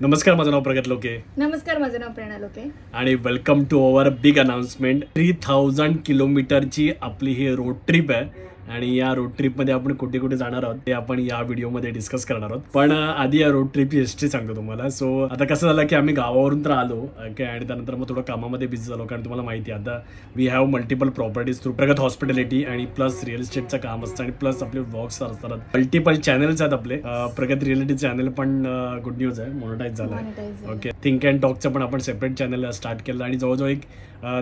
नमस्कार माझं नाव प्रगत लोके. नमस्कार माझं नाव प्रेरणा लोके. आणि welcome to our big announcement three thousand किलोमीटरची आपली ही रोड ट्रिप आहे. आणि या रोड ट्रिपमध्ये आपण कुठे कुठे जाणार आहोत ते आपण या व्हिडिओमध्ये डिस्कस करणार आहोत. पण आधी या रोड ट्रिपची हिस्ट्री सांगतो तुम्हाला. सो आता कसं झालं की आम्ही गावावरून तर आलो ओके आणि त्यानंतर मग थोडं कामामध्ये बिझी झालो कारण तुम्हाला माहिती आहे आता we have multiple properties through Pragat hospitality आणि प्लस रिअल इस्टेटचं काम असतं आणि प्लस आपले ब्लॉग्स असतात. मल्टिपल चॅनल्स आहेत आपले. प्रगत रिअलिटी चॅनल पण गुड न्यूज आहे मोनोटाईज झालं आहे ओके थिंक अँड टॉकचं पण आपण सेपरेट चॅनल स्टार्ट केलं आणि जवळजवळ एक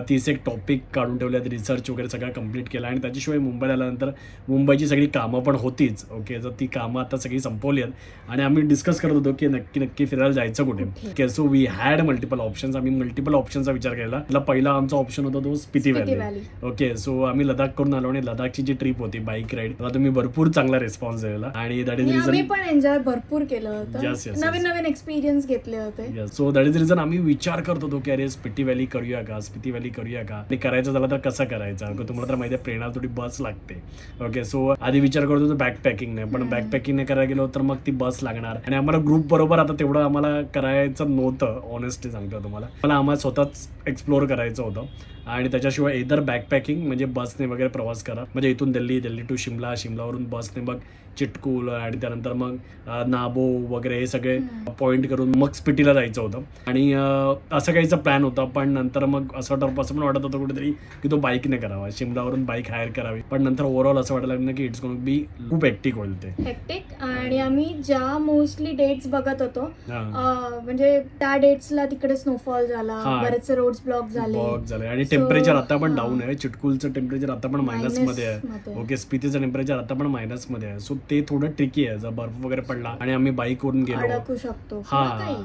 तीस एक टॉपिक काढून ठेवले आहेत रिसर्च वगैरे सगळं कंप्लीट केलं आणि त्याच्याशिवाय मुंबईला आल्यानंतर मुंबईची सगळी कामं पण होतीच ओके तर ती कामं आता सगळी संपवली आहेत. आणि आम्ही डिस्कस करत होतो की नक्की नक्की फिरायला जायचं कुठे. So we had multiple options आम्ही मल्टिपल ऑप्शनचा विचार केला. पहिला आमचा ऑप्शन होता तो स्पिती व्हॅली ओके सो आम्ही लडाख करून आलो आणि लडाखची जी ट्रिप होती बाईक राईड त्याला तुम्ही भरपूर चांगला रिस्पॉन्स दिलेला. आणि दॅट इज रिझन पण एन्जॉय भरपूर केलं होतं. नवीन नवीन एक्सपिरियन्स घेतले होते. सो दॅट इज रिझन आम्ही विचार करत होतो की अरे स्पिटी व्हॅली करूया का? स्पिती व्हॅली करूया का? आणि करायचं झालं तर कसं करायचं? तुम्हाला तर माहिती आहे प्रेरणा थोडी बस लागते. ओके सो आधी विचार करत होतो बॅक पॅकिंग नाही पण बॅक पॅकिंग नाही करायला गेलो तर मग ती बस लागणार. आणि आम्हाला ग्रुप बरोबर आता तेवढं आम्हाला करायचं नव्हतं ऑनेस्टली सांगतो तुम्हाला. मला आम्हाला स्वतःच एक्सप्लोर करायचं होतं. आणि त्याच्याशिवाय इतर बॅक पॅकिंग म्हणजे बसने वगैरे प्रवास करा. म्हणजे इथून दिल्ली दिल्ली टू शिमला शिमलावरून बसने मग चिटकूल आणि त्यानंतर मग नाबो वगैरे हे सगळे पॉईंट करून मग स्पिटीला जायचं होतं. आणि असं काहीचा प्लॅन होता पण नंतर मग असं वाटतं असं पण वाटत होतं कुठेतरी की तो बाईकने करावा. शिमलावरून बाईक हायर करावी. पण नंतर ओव्हरऑल असं वाटायला लागलं की इट्स गोन बी खूप एक्टिक होईल ते. हेक्टिक आणि आम्ही ज्या मोस्टली डेट्स बघत होतो म्हणजे त्या डेट्सला तिकडे स्नोफॉल झाला. बरेचसे रोड्स ब्लॉक झाले. आणि टेम्परेचर आता पण. डाऊन आहे. चिटकूलचं टेम्परेचर आता पण मायनसमध्ये आहे. ओके स्पितीचं टेम्परेचर आता पण मायनसमध्ये आहे. सो ते थोडं ट्रिकी आहे. जर बर्फ वगैरे पडला आणि आम्ही बाईक वरून गेलो. हा.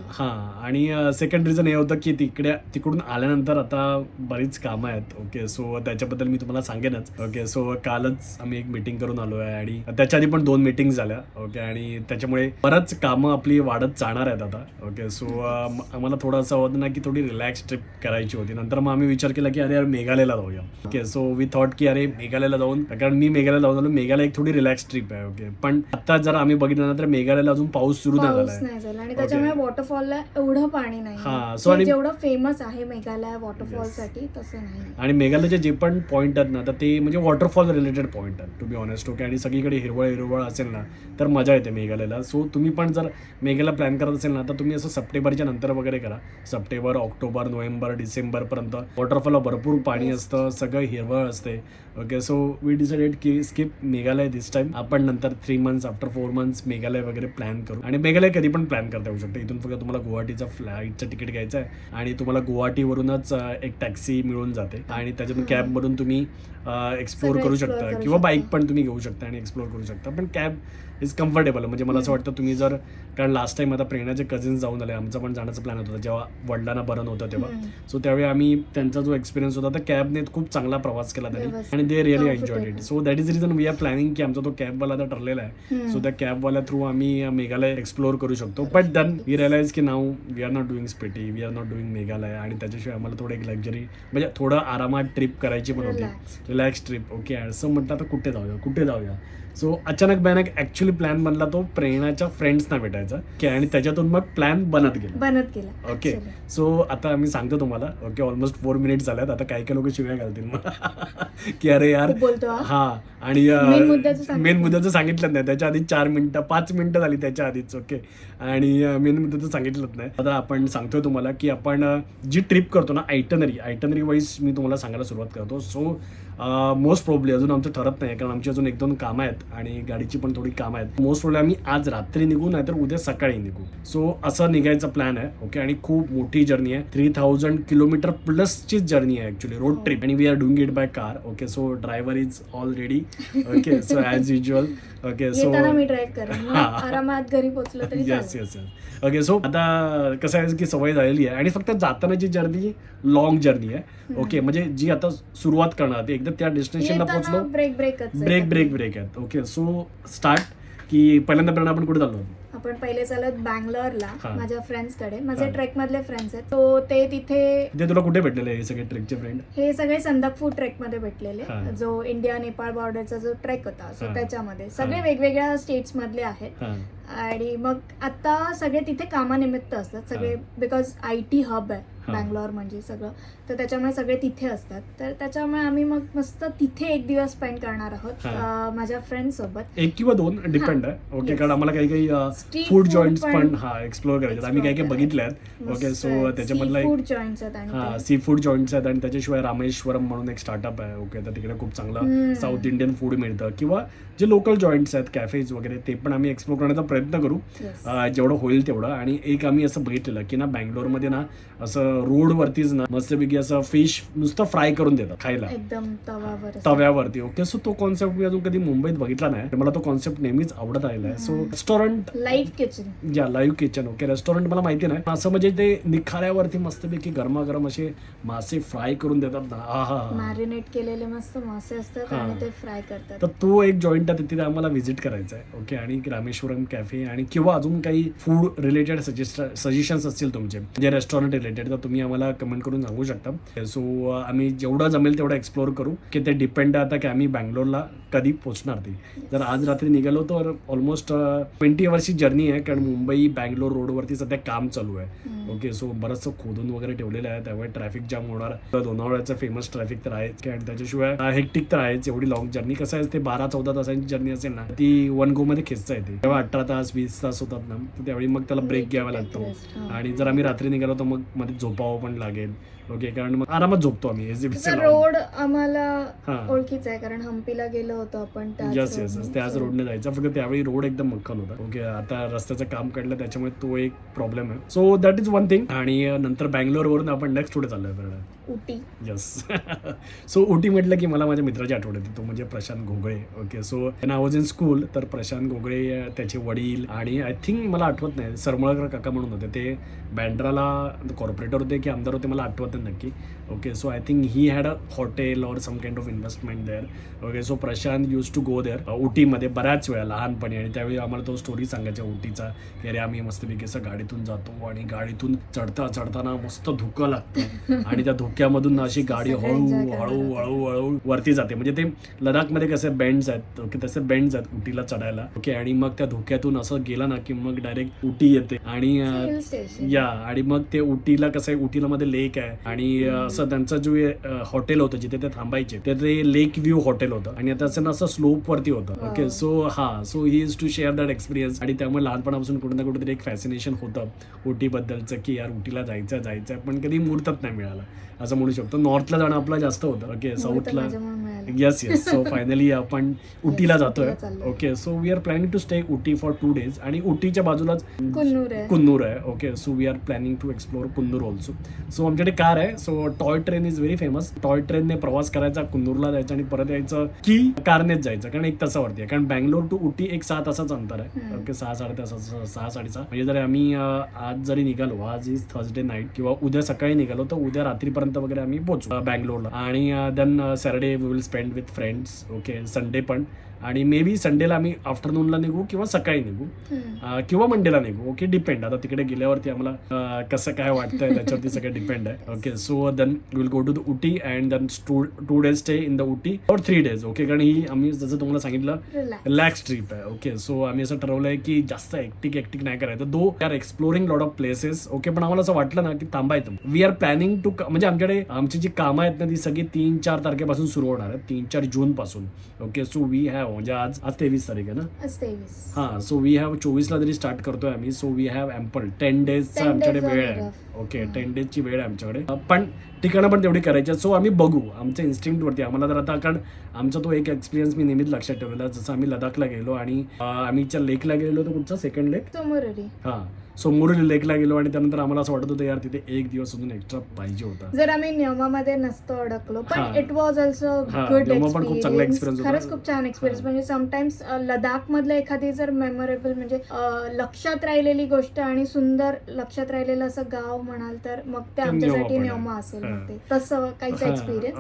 हा. आणि सेकंड रिझन हे होतं की तिकडे तिकडून आल्यानंतर आता बरीच कामं आहेत. ओके सो त्याच्याबद्दल मी तुम्हाला सांगेनच. ओके सो कालच आम्ही एक मीटिंग करून आलो आहे आणि त्याच्या आधी पण दोन मीटिंग झाल्या. ओके आणि त्याच्यामुळे बरंच कामं आपली वाढत जाणार आहेत आता. ओके सो आम्हाला थोडं असं होतं ना की थोडी रिलॅक्स ट्रिप करायची होती. नंतर मग आम्ही विचार केला की अरे यार मेघालयला जाऊया. ओके सो वी थॉट की अरे मेघालयला जाऊन कारण मी मेघालयला जाऊन आलो मेघालय एक थोडी रिलॅक्स ट्रिप आहे ओके पण आता जर आम्ही बघितलं ना तर मेघालयला अजून पाऊस सुरू नाही झाला. नाही आणि त्याच्यामुळे वॉटरफॉलला एवढं पाणी नाही. हा, आहे. so आणि- जेवढं फेमस आहे मेघालय वॉटरफॉलसाठी तसं नाही. आणि मेघालयचे जे पण पॉईंट आहेत ना तर ते म्हणजे वॉटरफॉल रिलेटेड पॉईंट आहेत टू बी ऑनेस्ट ओके आणि सगळीकडे हिरवळ हिरवळ असेल ना तर मजा येते मेघालयला. सो तुम्ही पण जर मेघालय प्लॅन करत असेल ना तर तुम्ही असं सप्टेंबरच्या नंतर वगैरे करा. सप्टेंबर ऑक्टोबर नोव्हेंबर डिसेंबरपर्यंत वॉटरफॉलला भरपूर पाणी असतं सगळं हिरवळ असते. ओके सो वी डिसाइडेड की स्किप मेघालय दिस टाइम आपण नंतर three months after four months Meghalaya वगैरे प्लॅन करू. आणि मेघालय कधी पण प्लॅन करता येऊ शकतो. इथून फक्त तुम्हाला गुवाहाटीचं फ्लाईटचं तिकीट घ्यायचं आहे आणि तुम्हाला गुवाहाटीवरूनच एक टॅक्सी मिळून जाते. आणि त्याच्यातून कॅबमधून तुम्ही एक्सप्लोर करू शकता किंवा. बाईक पण तुम्ही घेऊ शकता आणि एक्सप्लोर करू शकता. पण कॅब इज कम्फर्टेबल म्हणजे मला असं वाटतं तुम्ही जर कारण लास्ट टाइम आता प्रेरणाचे कझिन्स जाऊन आले. आमचा पण जाण्याचा प्लॅन होता. जेव्हा वडिलांना बरं नव्हतं तेव्हा. सो त्यावेळी आम्ही त्यांचा जो एक्सपिरियन्स होता तर कॅबने खूप चांगला प्रवास केला त्यांनी. व्यवस्थित. They really enjoyed it. So that is reason we are planning की आमचा तो कॅबवाला आता ठरलेला आहे. सो त्या कॅबवाल्या थ्रू आम्ही मेघालय एक्सप्लोर करू शकतो. बट दन वी रिअलाइज की now we are not doing Spiti we are not doing Meghalaya. आणि त्याच्याशिवाय आम्हाला थोडं एक लक्झरी म्हणजे थोडं आरामात ट्रिप करायची पण होती. Relax. रिलॅक्स ट्रिप ओके असं म्हटलं आता कुठे जाऊया? कुठे जाऊया? सो अचानक भयानक ऍक्च्युली प्लॅन बनला तो प्रेरणाच्या फ्रेंड्सना भेटायचा. ओके आणि त्याच्यातून मग प्लॅन बनत गेला. बनत गेला. Okay actually. सो आता आम्ही सांगतो तुम्हाला. ओके ऑलमोस्ट फोर मिनिट्स झाल्यात. आता काही काही लोक शिव्या घालतील मग. की अरे यार खूप बोलतो हा. हा आणि Main मुद्द्याचं सांगितलं. मेन मुद्द्याचं सांगितलं नाही. त्याच्या आधी चार मिनिटं पाच मिनिटं झाली त्याच्या आधीच. ओके आणि मेन मुद्द्याचं सांगितलंच नाही. आता आपण सांगतोय तुम्हाला की आपण अ, जी ट्रिप करतो ना आयटनरी आयटनरी वाईज मी तुम्हाला सांगायला सुरुवात करतो. सो मोस्ट प्रॉब्ली अजून आमचं ठरत नाही कारण आमची अजून एक दोन कामं आहेत आणि गाडीची पण थोडी कामं आहेत. मोस्ट प्रॉब्ली आम्ही आज रात्री निघू नाहीतर उद्या सकाळी निघू. सो असं निघायचा प्लॅन आहे ओके आणि खूप मोठी जर्नी आहे. थ्री थाउजंड किलोमीटर प्लसची जर्नी आहे ऍक्च्युली रोड ट्रिप आणि we are doing it by car okay so driver is all ready okay so as usual okay so येताना मी ड्राईव्ह करेन. मग हा. आरामात घरी पोहोचलो तरी yes. Yes yes okay so आता कसं आहे की सवय झालेली आहे. आणि फक्त जातानाची जर्नी लॉंग जर्नी आहे ओके म्हणजे जी आता सुरुवात करणार ती एकदा त्या डेस्टिनेशनला पोहोचलो. ब्रेक. ब्रेक ब्रेक ब्रेक आहेत. ओके सो स्टार्ट की पहिल्यांदा आपण कुठे चाललो? आपण पहिले चालत बँगलोरला हा. माझ्या फ्रेंड्सकडे माझे हा. ट्रेक मधले फ्रेंड्स आहेत तो ते तिथे ते तुला कुठे भेटलेले हे सगळे ट्रेकचे फ्रेंड हे सगळे संदकफू ट्रेकमध्ये भेटलेले. जो इंडिया नेपाळ बॉर्डरचा जो ट्रेक होता सो. त्याच्यामध्ये सगळे हा. वेगवेगळ्या स्टेट्स मधले आहेत हा आणि मग आता सगळे तिथे कामानिमित्त असतात सगळे बिकॉज आय टी हब आहे हा. बँगलोर म्हणजे सगळं तर त्याच्यामुळे सगळे तिथे असतात तर त्याच्यामुळे आम्ही मग मस्त तिथे एक दिवस स्पेंड करणार आहोत हा. अं, माझ्या फ्रेंड सोबत एक किंवा दोन डिपेंड आहे ओके Yes. कारण आम्हाला काही काही फूड जॉईंट पण हा एक्सप्लोर करायचे. आम्ही काही काही explore बघितले आहेत. ओके सो त्याच्यामधलं हा. सी फूड जॉईंट्स आहेत आणि त्याच्याशिवाय रामेश्वरम म्हणून एक स्टार्टअप आहे. ओके तर तिकडे खूप चांगलं. साऊथ इंडियन फूड मिळतं. किंवा जे लोकल जॉईंट्स आहेत कॅफेज वगैरे ते पण आम्ही एक्सप्लोर करण्याचा प्रयत्न करू. जेवढं होईल तेवढं. आणि एक आम्ही असं बघितलेलं की ना बँगलोरमध्ये ना असं रोडवरतीच ना मस्तपैकी असं फिश नुसतं फ्राय करून देतात खायला. एकदम. तव्यावरती. ओके सो तो कॉन्सेप्ट मी अजून कधी मुंबईत बघितला नाही. मला तो कॉन्सेप्ट नेहमीच आवडत आलेला आहे. सो रेस्टॉरंट लाईव्ह किचन या लाईव्ह किचन ओके रेस्टॉरंट मला माहिती नाही. असं म्हणजे ते निखाऱ्यावरती मस्तपैकी गरमागरम असे मासे फ्राय करून देतात ना. हा हा मॅरिनेट केलेले मस्त मासे असतात हा. आणि ते फ्राय करतात. तर तो एक जॉईंट आहे तिथे आम्हाला व्हिजिट करायचा आहे ओके आणि रामेश्वरम कॅफे आणि किंवा अजून काही फूड रिलेटेड सजेस्ट सजेशन्स असतील तुमचे. म्हणजे रेस्टॉरंट रिलेटेड तर तुम्ही आम्हाला कमेंट करून सांगू शकता. सो आम्ही जेवढं जमेल तेवढं एक्सप्लोर करू की ते डिपेंड आता की आम्ही बँगलोरला कधी पोहोचणार ते. जर आज रात्री निघालो तर ऑलमोस्ट ट्वेंटी अवर्सची जर्नी आहे कारण मुंबई बँगलोर रोडवरती सध्या काम चालू आहे. ओके सो बरंचसं खोदून वगैरे ठेवलेलं आहे त्यामुळे ट्रॅफिक जाम होणार. तर लोणावळ्याचं फेमस ट्रॅफिक तर आहेच आणि त्याच्याशिवाय हेक्टिक तर आहेच एवढी लॉंग जर्नी कसं आहे ते बारा चौदा तासांची जर्नी असेल ना ती वन गो मध्ये खेचता येते. तेव्हा अठरा तास वीस तास होतात ना त्यावेळी मग त्याला ब्रेक घ्यावा लागतो. आणि जर आम्ही रात्री निघालो तर मग मध्ये झोपावं पण लागेल. ओके कारण मग आरामात झोपतो आम्ही रोड आम्हाला. ओळखीचा आहे कारण हम्पीला गेलो होतो आपण त्याच यस. त्याच रोडने जायचं. फक्त त्यावेळी रोड एकदम मक्कल होता. ओके आता रस्त्याचं काम काढलं त्याच्यामुळे तो एक प्रॉब्लेम आहे. So that is one thing आणि नंतर बँगलोरवरून आपण नेक्स्ट पुढे चाललोय उटी यस सो उटी म्हटलं की मला माझ्या मित्राची आठवण येते. तो म्हणजे Prashant Ghogale. Okay so I was in school तर प्रशांत घोगळे त्याचे वडील आणि आय थिंक मला आठवत नाही. सरमळकर काका म्हणून होते. ते बँड्राला कॉर्पोरेटर होते की आमदार होते मला आठवत नाही नक्की. Okay so I think he had a hotel or some kind of investment there okay so Prashant use to go there उटीमध्ये बऱ्याच वेळा लहानपणी. आणि त्यावेळी आम्हाला तो स्टोरी सांगायचा उटीचा की अरे आम्ही मस्तपैकी असं गाडीतून जातो आणि गाडीतून चढता चढताना मस्त धुकं लागतं. आणि त्या धुक्यामधून ना अशी गाडी हळू हळू हळू हळू वरती जाते. म्हणजे ते लडाखमध्ये कसे बेंड्स आहेत ओके तसे बेंड्स आहेत उटीला चढायला. ओके आणि मग त्या धुक्यातून असं गेलं ना की मग डायरेक्ट उटी येते. आणि या आणि मग ते उटीला कसं आहे उटीला मध्ये लेक आहे. आणि असं त्यांचं जे हॉटेल होतं जिथे ते थांबायचे ते ते लेक व्ह्यू हॉटेल होतं. आणि आता असं ना असं स्लोप वरती होतं. ओके सो हा so he is to share that experience आणि त्यामुळे लहानपणापासून कुठे ना कुठेतरी एक फॅसिनेशन होतं उटीबद्दलचं की यार उटीला जायचं जायचं पण कधी मुहूर्तच नाही मिळाला. असं म्हणू शकतो. नॉर्थला जाणं आपलं जास्त होतं. ओके साऊथला येस येस सो फायनली आपण उटीला जातोय. Okay so we are planning to stay Ooty for two days आणि उटीच्या बाजूलाच कुन्नूर आहे. Okay so we are planning to explore Coonoor also so आमच्याकडे कार आहे. So toy train is very famous toy ट्रेनने प्रवास करायचा कुन्नूरला जायचं आणि परत यायचं की कारनेच जायचं. कारण एक तासावरती आहे. कारण बँगलोर टू उटी एक सहा तासाचं अंतर आहे. ओके सहा साडे तासाचं सहा साडेसहा. म्हणजे जर आम्ही आज जरी निघालो आज इज थर्सडे नाईट किंवा उद्या सकाळी निघालो तर उद्या रात्रीपर्यंत वगैरे आम्ही पोहोचू बँगलोरला आणि then Saturday we will spend with friends okay Sunday पण आणि मे बी संडेला आम्ही आफ्टरनूनला निघू किंवा सकाळी निघू. किंवा मंडेला निघू. ओके डिपेंड आता तिकडे गेल्यावरती आम्हाला कसं काय वाटतंय त्याच्यावरती सगळं डिपेंड आहे. Okay so then will go to the Ooty and then two days stay in the Ooty और थ्री डेज ओके कारण ही आम्ही जसं तुम्हाला सांगितलं. रिलॅक्स ट्रिप आहे. ओके सो आम्ही असं ठरवलंय की जास्त एक्टिक एक्टिक नाही करायचं. Though are exploring lot of places okay पण आम्हाला असं वाटलं ना की थांबायचं. वी आर प्लॅनिंग टू म्हणजे आमच्याकडे आमची जी कामं आहेत ना ती सगळी तीन चार तारखेपासून सुरू होणार आहेत. तीन चार जून पासून ओके सो वी हॅव म्हणजे आज आज तेवीस तारीख आहे ना? तेवीस. हा सो वी हॅव चोवीसला जरी स्टार्ट करतोय आम्ही. So we have ample ten डेजचा 10 आमच्याकडे days वेळ आहे. enough. ओके हा. टेन डेजची वेळ आहे आमच्याकडे. अं, पण ठिकाणं पण तेवढी करायची सो आम्ही बघू. आमच्या इन्स्टिंक्ट वरती. आम्हाला जर आता कारण आमचा तो एक एक्सपिरियन्स मी नेहमीच लक्षात ठेवलेला जसं आम्ही लडाखला गेलो आणि अं, आम्ही त्या लेकला गेलो तर कुठचा? सेकंड लेक चोमुररी हा. सोमोरी लेकला गेलो आणि त्यानंतर आम्हाला असं वाटत होतं यार तिथे एक दिवस अजून एक्स्ट्रा पाहिजे होता. जर आम्ही नियमामध्ये नसतो अडकलो पण. इट वॉज ऑल्सो गुड पण खूप चांगला एक्सपिरियन्स. खरंच खूप छान एक्सपिरियन्स. म्हणजे समटाइम्स लडाख मधलं एखादी जर मेमोरेबल म्हणजे लक्षात राहिलेली गोष्ट आणि सुंदर लक्षात राहिलेलं असं गाव म्हणाल तर मग ते आमच्यासाठी न्योमा असेल ते. तसं काहीच एक्सपिरियन्स.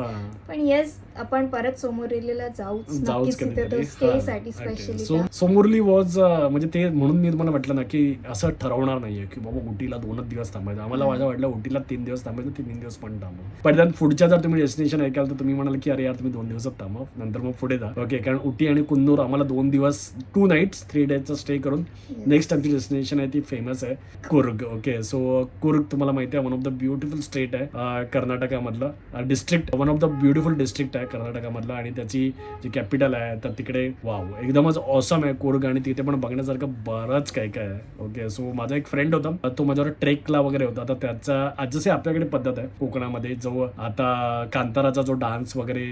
पण येस आपण परत सोमोरेलीला जाऊच. नक्कीच तिथे तो स्टे साठी स्पेशली सोमुरली वॉज म्हणजे ते म्हणून मी तुम्हाला म्हटलं ना की असं ठरवणार नाहीये. की बाबा उटीला दोनच दिवस थांबायचं. आम्हाला माझ्या वाटलं उटीला तीन दिवस थांबायचं तीन दिवस पण थांबू पण पुढच्या जर तुम्ही डेस्टिनेशन ऐकाल तर तुम्ही म्हणाल की अरे यार तुम्ही दोन दिवसात थांबा. नंतर मग पुढे जा. ओके कारण उटी आणि कुन्नूर आम्हाला दोन दिवस टू नाईट्स थ्री डेजचा स्टे करून नेक्स्ट आमची डेस्टिनेशन आहे ती फेमस आहे कुर्ग. ओके सो कुर्ग तुम्हाला माहिती आहे one of the beautiful state आहे कर्नाटकामधलं. District one of the beautiful district आहे कर्नाटकामधलं आणि त्याची जी कॅपिटल आहे तर तिकडे वाव एकदमच ऑसम आहे कुर्ग आणि तिथे पण बघण्यासारखं बरंच काय काय आहे. ओके सो माझा एक फ्रेंड होता. तो माझ्यावर ट्रेकला वगैरे होता. तर त्याचा आज जसे आपल्याकडे पद्धत आहे. कोकणामध्ये जो आता कांताराचा जो डान्स वगैरे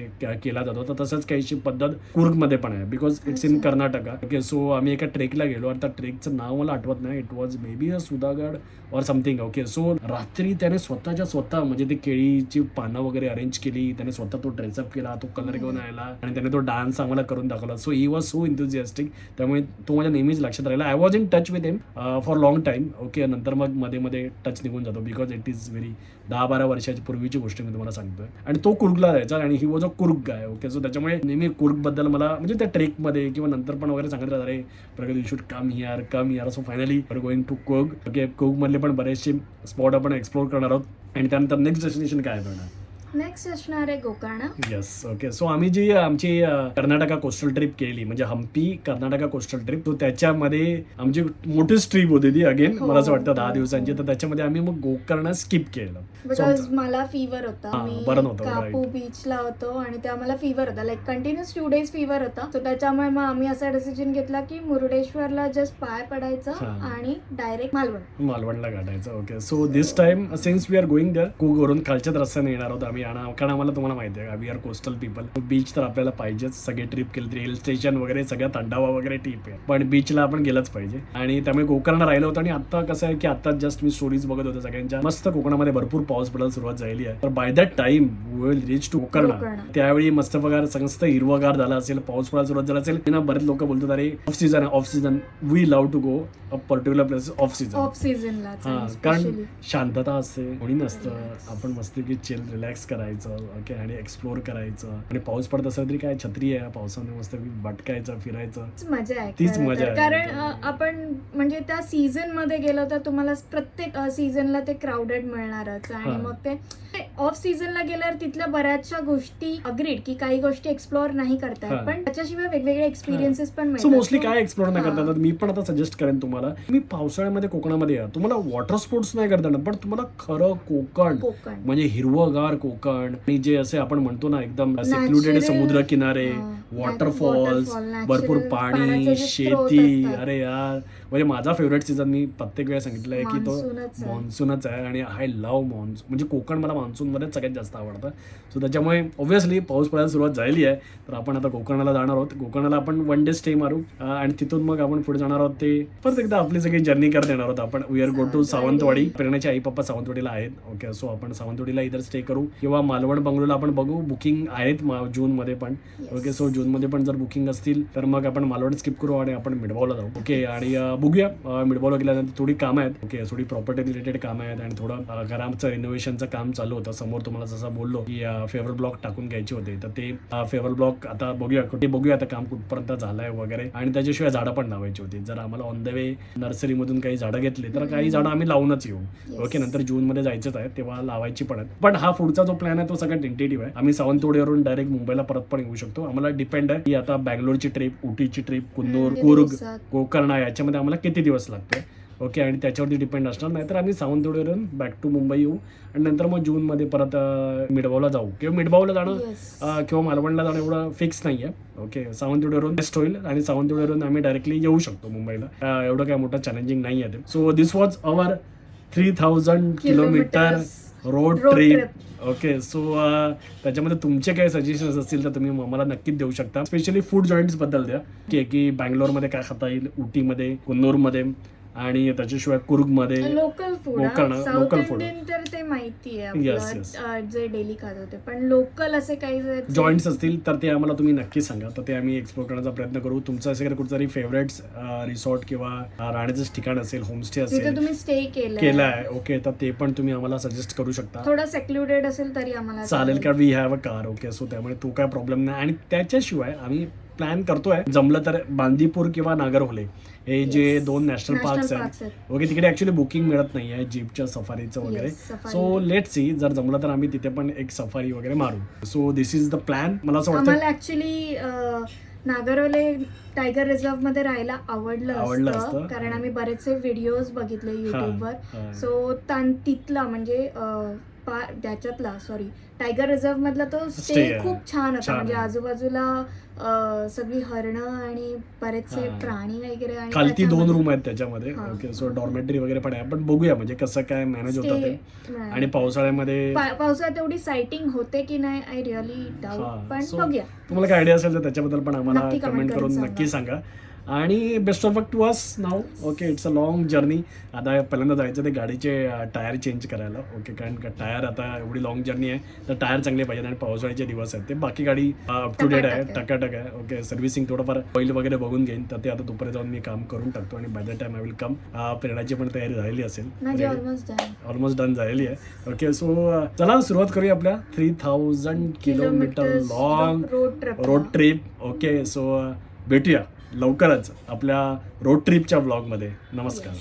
केला जातो तर तसंच काहीशी पद्धत कुर्गमध्ये पण आहे. Because it's in. Karnataka. Okay so आम्ही एका ट्रेकला गेलो आणि त्या ट्रेकचं नाव मला आठवत नाही. It was may be a Sudhagad or something okay so रात्री त्याने स्वतःच्या स्वतः म्हणजे ती केळीची पानं वगैरे अरेंज केली. त्याने स्वतः तो ड्रेसअप केला तो कलर घेऊन आला आणि त्याने तो डान्स आम्हाला करून दाखवला. So he was so enthusiastic त्यामुळे तो माझ्या नेहमीच लक्षात राहिला. I was in touch with him for long time okay नंतर मग मध्ये मध्ये टच निघून जातो. बिकॉज इट इज व्हेरी दहा बारा वर्षाची पूर्वीची गोष्ट मी तुम्हाला सांगतोय. आणि तो कुर्गला जायचा आणि he was a Coorg guy okay so त्याच्यामुळे नेहमी कुर्गबद्दल मला म्हणजे त्या ट्रेकमध्ये किंवा नंतर पण वगैरे सांगत राहतात अरे Pragati should come here come here so finally are going to कोग okay कुर्गमधले पण बरेचसे स्पॉट आपण एक्सप्लोर करणार आहोत. आणि त्यानंतर नेक्स्ट डेस्टिनेशन काय करणार नेक्स्ट असणार आहे गोकर्णा येस ओके सो आम्ही जी आमची अ, कर्नाटका कोस्टल ट्रिप केली म्हणजे हम्पी कर्नाटका कोस्टल ट्रिप तो त्याच्यामध्ये आमची मोठीच ट्रिप होती ती अगेन हो, मला असं वाटतं दहा हो, दिवसांची. हो. तर त्याच्यामध्ये आम्ही मग गोकर्ण स्किप केलं. So बिकॉज आमचं- मला फिवर होता. हा, मी बरं नव्हतं, कापू right. बीचला होतो आणि तेव्हा मला फिवर होता. Like continuous two days fever होता. सो त्याच्यामुळे मग आम्ही असा डिसिजन घेतला की मुरुडेश्वरला जस्ट पाय पडायचं हा. आणि डायरेक्ट मालवण. मालवणला गाठायचं okay so this time since we are going there कुगवरून खालच्याच रस्त्याने येणार आहोत आम्ही. आणि कारण आम्हाला तुम्हाला माहिती आहे we are coastal people beach तर आपल्याला पाहिजेच. सगळे ट्रिप केली तरी हिल स्टेशन वगैरे सगळ्या थंडावा वगैरे ट्रिप आहे. पण बीचला आपण गेलंच पाहिजे. आणि त्यामुळे गोकर्ण राहिलं होतं आणि आता कसं आहे की आता जस्ट मी स्टोरीज बघत होते सगळ्यांच्या. मस्त कोकणामध्ये भरपूर पाऊस पडायला सुरुवात झाली आहे. तर by that time will reach to Gokarna. त्यावेळी मस्त पगार समस्त हिरवगार झाला असेल पाऊस पडायला सुरुवात झाला असेल. ना बरेच लोक बोलतात अरे ऑफ सीझन आहे off season we love to go a particular place off season off सीझनला हा कारण शांतता असते कोणी नसतं. आपण मस्त की चिल रिलॅक्स करायचं ओके आणि एक्सप्लोर करायचं आणि पाऊस पडत असेल तरी काय छत्री आहे पावसाने मस्त भटकायचं फिरायचं मजा आहे तीच खरं मजा तर. आहे. कारण अ, आपण म्हणजे त्या सीझनमध्ये गेलो तर तुम्हाला प्रत्येक सीझनला ते क्राऊडेड मिळणारच आणि हा. मग ते ऑफ सीझनला गेल्यावर तिथल्या बऱ्याचशा गोष्टी अग्रीड की काही गोष्टी एक्सप्लोअर नाही हा. करतायत पण त्याच्याशिवाय वेगवेगळे एक्सपिरियन्सेस पण सो मिळतात मोस्टली So, काय एक्सप्लोर नाही हा. करता मी पण आता सजेस्ट करेन तुम्हाला मी पावसाळ्यामध्ये कोकणामध्ये या तुम्हाला वॉटर स्पोर्ट्स नाही करता येणार पण तुम्हाला खरं कोकण कोकण म्हणजे हिरवगार कोकण आणि जे असे आपण म्हणतो ना एकदम सेक्लुडेड समुद्र किनारे. वॉटरफॉल्स भरपूर पाणी शेती. अरे यार म्हणजे माझा फेवरेट सीझन मी प्रत्येक वेळा सांगितलंय की तो आहे. मान्सूनच आहे आणि आय लव्ह मान्सून म्हणजे कोकण मला मान्सून मध्ये सगळ्यात जास्त आवडतं. सो त्याच्यामुळे ऑब्व्हियसली पाऊस पडायला सुरुवात झालेली आहे. तर आपण आता कोकणाला जाणार आहोत. कोकणाला आपण वन डे स्टे मारू. आणि तिथून मग आपण पुढे जाणार आहोत ते परत एकदा आपली सगळी जर्नी करत येणार आहोत आपण. We are go to Sawantwadi. प्रेरणाचे आई पप्पा सावंतवाडीला आहेत. ओके सो आपण सावंतवाडीला इतर स्टे करू. किंवा मालवण बंगलोरला आपण बघू. बुकिंग आहेत जून मध्ये पण. ओके सो जून मध्ये पण जर बुकिंग असतील तर मग आपण मालवण स्किप करू आणि आपण मिडबावला जाऊ. ओके आणि बघूया. अं, मिडबावला गेल्यानंतर थोडी कामं आहेत. ओके थोडी प्रॉपर्टी रिलेटेड कामं आहेत आणि थोडं अं, घराचं रिनोव्हेशनचं काम चालू होतं. समोर तुम्हाला जसं बोललो की फेवर ब्लॉक टाकून घ्यायचे होते. तर ते फेवर ब्लॉक आता बघूया. ते बघूया आता काम कुठपर्यंत झालंय वगैरे. आणि त्याच्याशिवाय झाडं पण लावायची होती. जर आम्हाला ऑन द वे नर्सरीमधून काही झाडं घेतली तर काही झाडं आम्ही लावूनच येऊ. ओके नंतर जून मध्ये जायचंच आहे तेव्हा लावायची पण आहेत. पण हा पुढचा जो प्लॅन आहे तो सगळ्यात टेंटेटिव्ह आहे. आम्ही सावंतवाडीवरून डायरेक्ट मुंबईला परत पण येऊ शकतो. आम्हाला डिपेंड आहे की आता बँगलोरची ट्रिप उटीची ट्रिप कुन्नूर कुर्ग? गोकर्ण याच्यामध्ये आम्हाला किती दिवस लागतोय? ओके आणि त्याच्यावरती डिपेंड असणार. नाही तर आम्ही सावंतवाडीवरून बॅक टू मुंबई येऊ. आणि नंतर मग जूनमध्ये परत मिडबावला जाऊ. किंवा मिडबावला जाणं किंवा मालवणला जाणं एवढं फिक्स नाही आहे ओके सावंतवाडीवरून बेस्ट होईल. आणि सावंतवाडीवरून आम्ही डायरेक्टली येऊ शकतो मुंबईला. एवढं काय मोठं चॅलेंजिंग नाही आहे so this was our three thousand kilometre road trip okay so त्याच्यामध्ये तुमचे काही सजेशन्स असतील तर तुम्ही मला नक्कीच देऊ शकता. स्पेशली फूड जॉईंट्सबद्दल द्या. की की बँगलोरमध्ये काय खाता येईल उटीमध्ये कुन्नूरमध्ये. आणि त्याच्याशिवाय कुर्गमध्ये local food local- south local food. Indian तर ते माहिती आहे Yes, आपलं yes. अं, जे डेली खात होते. पण लोकल असे काही जे- जॉईंट्स असतील तर ते आम्हाला तुम्ही नक्की सांगा. तर ते आम्ही एक्सप्लोर करण्याचा प्रयत्न करू. तुमचं असे कुठतरी फेवरेट रिसॉर्ट किंवा अं, राहण्याचं ठिकाण असेल होमस्टे जिथे असेल तुम्ही स्टे केलं केलं आहे ओके तर ते पण तुम्ही आम्हाला सजेस्ट करू शकता. थोडं सेक्लुडेड असेल तरी आम्हाला चालेल कारण we have a car okay so त्यामुळे तो काय प्रॉब्लेम नाही. आणि त्याच्याशिवाय आम्ही प्लॅन करतोय. जमलं तर बांदीपूर किंवा नागरहोले. हे जे. दोन नॅशनल पार्क्स आहेत. ओके तिकडे ऍक्च्युली बुकिंग मिळत नाही आहे जीपच्या सफारीचं वगैरे. सो लेट सी जर जमलं तर आम्ही तिथे पण एक सफारी वगैरे मारू. So this is the plan मला असं वाटतं ऍक्च्युली नागरवले टायगर रिझर्वमध्ये राहायला आवडलं असतं. कारण आम्ही बरेचसे व्हिडिओज बघितले युट्यूबवर. सो तिथला म्हणजे अं, पा- त्याच्यातला सॉरी टायगर रिझर्व मधला तो स्टे. खूप छान होता छान म्हणजे आहे. आजूबाजूला अं, सगळी हरणं आणि बरेचसे हा. प्राणी वगैरे आणि खालती दोन रूम आहेत त्याच्यामध्ये हा. ओके सो डॉर्मेटरी वगैरे पण आहे पण बघूया म्हणजे कसं काय मॅनेज होतं ते. आणि पावसाळ्यामध्ये पावसाळ्यात तेवढी सायटिंग होते की नाही आय रिअली हा. डाऊट पण So, बघूया तुम्हाला काय आयडिया असेल तर त्याच्याबद्दल पण आम्हाला नक्की comment कमेंट करून करून सांगा. नक्की सांगा आणि best of luck to us now okay it's a long journey आता पहिल्यांदा जायचं ते गाडीचे टायर चेंज करायला. ओके कारण का टायर आता एवढी लॉंग जर्नी आहे तर टायर चांगले पाहिजे आणि पावसाळ्याचे दिवस आहेत. ते बाकी गाडी अप टू डेट आहे टकाटक आहे. ओके सर्व्हिसिंग थोडंफार ऑइल वगैरे बघून घेईन तर ते आता दुपारी जाऊन मी काम करून टाकतो आणि by the time I will come प्रेरणाची पण तयारी झालेली असेल? ऑलमोस्ट डन झालेली आहे. ओके सो चला सुरुवात करूया आपल्या. Three thousand kilometre long road trip okay so भेटूया. लवकरच आपल्या रोड ट्रिपच्या ब्लॉगमध्ये नमस्कार.